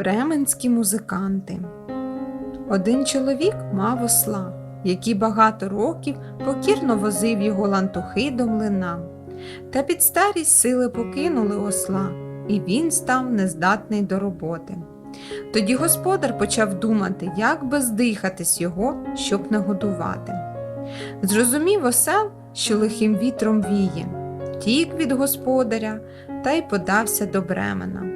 Бременські музиканти. Один чоловік мав осла, який багато років покірно возив його лантухи до млина. Та під старість сили покинули осла, і він став нездатний до роботи. Тоді господар почав думати, як би здихатись його, щоб не годувати. Зрозумів осел, що лихим вітром віє, втік від господаря та й подався до Бремена.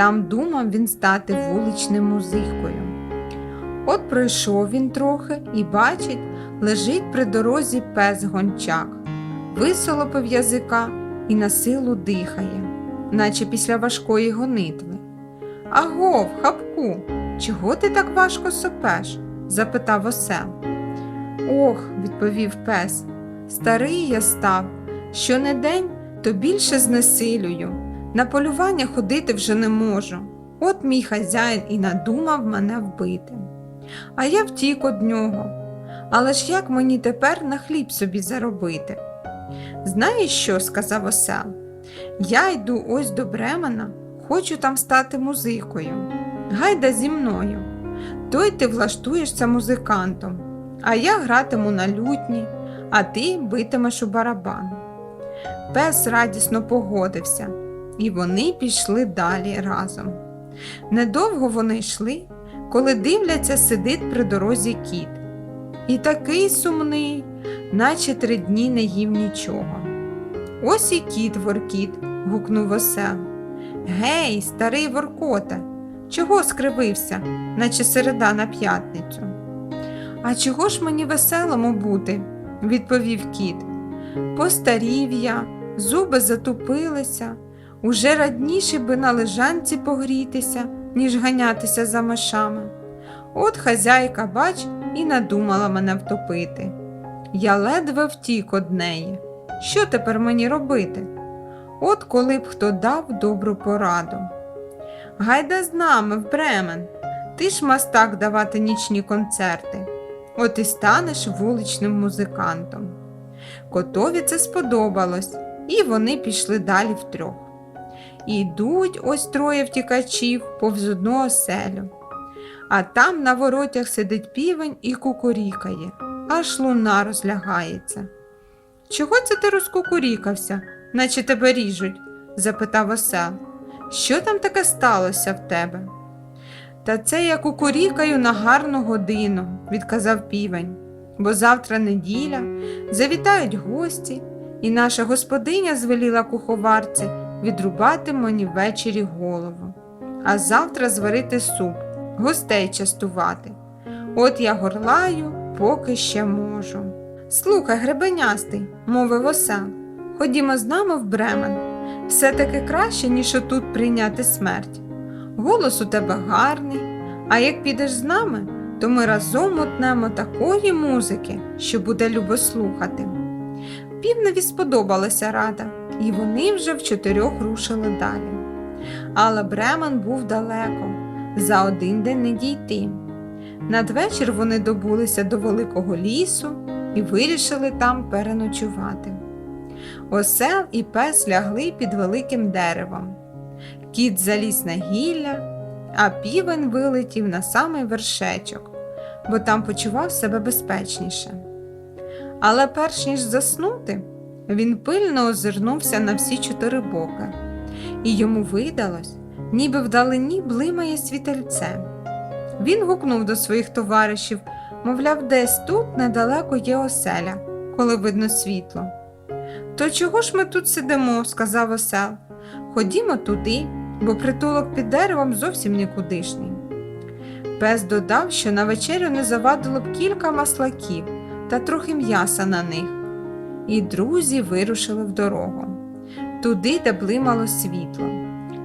Там думав він стати вуличним музикою. От пройшов він трохи і бачить, лежить при дорозі пес гончак, висолопив язика і на силу дихає, наче після важкої гонитви. Агов, хапку, чого ти так важко сопеш? запитав осел. Ох, відповів пес, старий я став, що не день, то більше знесилюю. На полювання ходити вже не можу. От мій хазяїн і надумав мене вбити. А я втік од нього. Але ж як мені тепер на хліб собі заробити? Знаєш що? сказав осел. Я йду ось до Бремена, хочу там стати музикою. Гайда зі мною. Той ти влаштуєшся музикантом, а я гратиму на лютні, а ти битимеш у барабан. Пес радісно погодився, і вони пішли далі разом. Недовго вони йшли, коли дивляться, сидить при дорозі кіт. І такий сумний, наче три дні не їв нічого. Ось і кіт воркіт, гукнув осел. Гей, старий воркоте, чого скривився, наче середа на п'ятницю? А чого ж мені веселому бути? відповів кіт. Постарів я, зуби затупилися, уже радніше би на лежанці погрітися, ніж ганятися за мишами. От хазяйка, бач, і надумала мене втопити. Я ледве втік од неї. Що тепер мені робити? От коли б хто дав добру пораду. Гайда з нами в Бремен, ти ж мастак давати нічні концерти. От і станеш вуличним музикантом. Котові це сподобалось, і вони пішли далі втрьох. Ідуть ось троє втікачів повз одну оселю. А там на воротях сидить півень і кукурікає, аж луна розлягається. Чого це ти розкукурікався, наче тебе ріжуть? запитав осел. Що там таке сталося в тебе? Та це я кукурікаю на гарну годину, відказав півень, бо завтра неділя, завітають гості, і наша господиня звеліла куховарці відрубати мені ввечері голову, а завтра зварити суп, гостей частувати. От я горлаю, поки ще можу. Слухай, гребенястий, мовив осел, ходімо з нами в Бремен. Все таки краще, ніж отут прийняти смерть. Голос у тебе гарний, а як підеш з нами, то ми разом утнемо такої музики, що буде любо слухати. Півневі сподобалася рада, і вони вже в чотирьох рушили далі. Але Бремен був далеко, за один день не дійти. Надвечір вони добулися до великого лісу і вирішили там переночувати. Осел і пес лягли під великим деревом. Кіт заліз на гілля, а півень вилетів на самий вершечок, бо там почував себе безпечніше. Але перш ніж заснути, він пильно озирнувся на всі чотири боки, і йому видалось, ніби вдалині блимає світельце. Він гукнув до своїх товаришів, мовляв, десь тут недалеко є оселя, коли видно світло. То чого ж ми тут сидимо? сказав осел. Ходімо туди, бо притулок під деревом зовсім нікудишній. Пес додав, що на вечерю не завадило б кілька маслаків та трохи м'яса на них. І друзі вирушили в дорогу, туди, де блимало світло.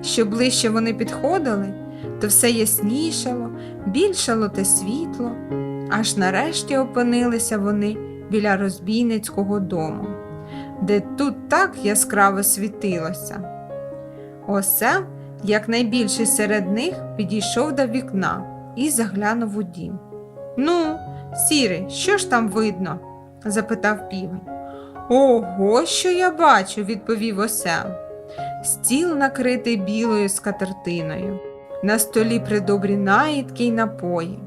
Що ближче вони підходили, то все яснішало, більшало те світло, аж нарешті опинилися вони біля розбійницького дому, де тут так яскраво світилося. Осел, як найбільший серед них, підійшов до вікна і заглянув у дім. Ну, сірий, що ж там видно? запитав півень. Ого, що я бачу, відповів осел. Стіл накритий білою скатертиною. на столі придобрі наїдки й напої,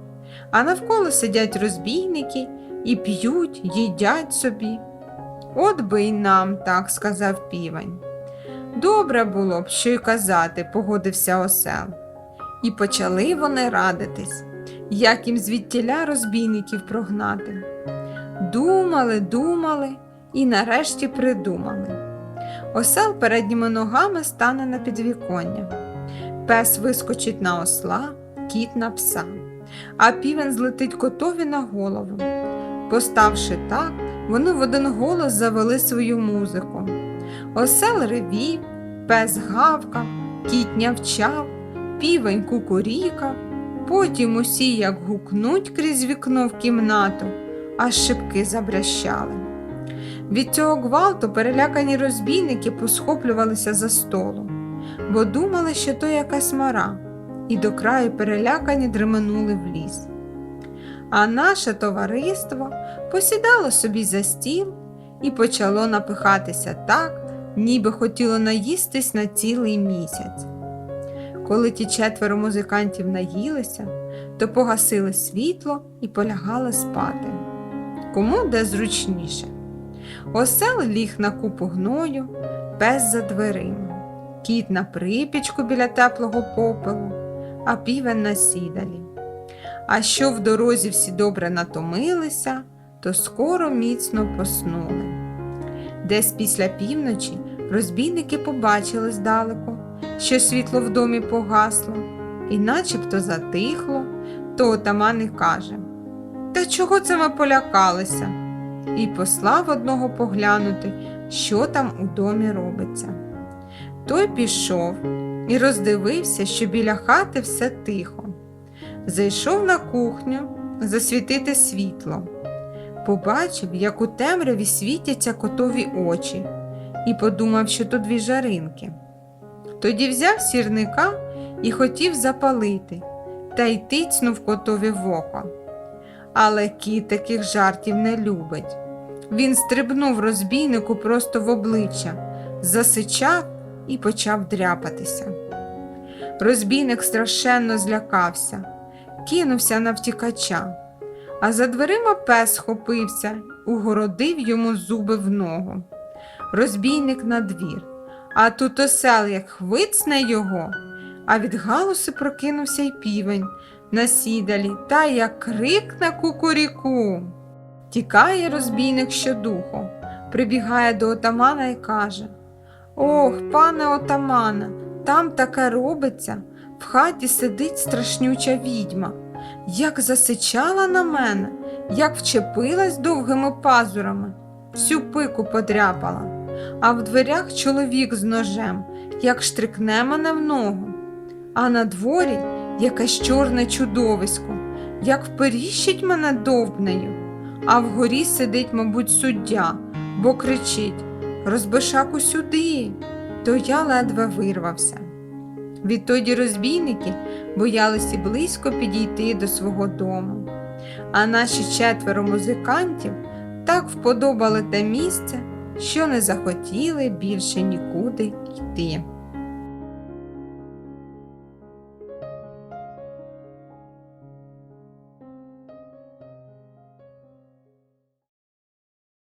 а навколо сидять розбійники і п'ють, їдять собі. От би й нам так, сказав півень. Добре було б, що й казати, погодився осел. І почали вони радитись, як їм звідтіля розбійників прогнати. Думали, думали і нарешті придумали. Осел передніми ногами стане на підвіконня. Пес вискочить на осла, кіт на пса, а півень злетить котові на голову. Поставши так, вони в один голос завели свою музику. Осел ревів, пес гавкав, кіт нявчав, півень кукурікав, потім усі як гукнуть крізь вікно в кімнату, аж шибки забрящали. Від цього гвалту перелякані розбійники посхоплювалися за столу, бо думали, що то якась мара, і до краю перелякані дременули в ліс. А наше товариство посідало собі за стіл і почало напихатися так, ніби хотіло наїстись на цілий місяць. Коли ті четверо музикантів наїлися, то погасили світло і полягали спати. Кому де зручніше. Осел ліг на купу гною, пес за дверима, кіт на припічку біля теплого попелу, а півень на сідалі. А що в дорозі всі добре натомилися, то скоро міцно поснули. Десь після півночі розбійники побачили здалеку, що світло в домі погасло, і начебто затихло, то отаман каже Та чого це ми полякалися? І послав одного поглянути, що там у домі робиться. Той пішов і роздивився, що біля хати все тихо. Зайшов на кухню засвітити світло. Побачив, як у темряві світяться котові очі, і подумав, що то дві жаринки. Тоді взяв сірника і хотів запалити, та й тицнув котові в око. Але кіт таких жартів не любить. Він стрибнув розбійнику просто в обличчя, засичав і почав дряпатися. Розбійник страшенно злякався, кинувся на втікача, а за дверима пес схопився, угородив йому зуби в ногу. Розбійник на двір, а тут осел як хвицне його, а від галуси прокинувся й півень на сідалі та як крикне кукуріку. Тікає розбійник щодуху, прибігає до отамана і каже Ох, пане отамане, там таке робиться, в хаті сидить страшнюча відьма. Як засичала на мене, як вчепилась довгими пазурами, всю пику подряпала, а в дверях чоловік з ножем, як штрикне мене в ногу, а на дворі якесь чорне чудовисько, як вперіщить мене довбнею а вгорі сидить, мабуть, суддя, бо кричить Розбишаку сюди, то я ледве вирвався. Відтоді розбійники боялися близько підійти до свого дому, а наші четверо музикантів так вподобали те місце, що не захотіли більше нікуди йти.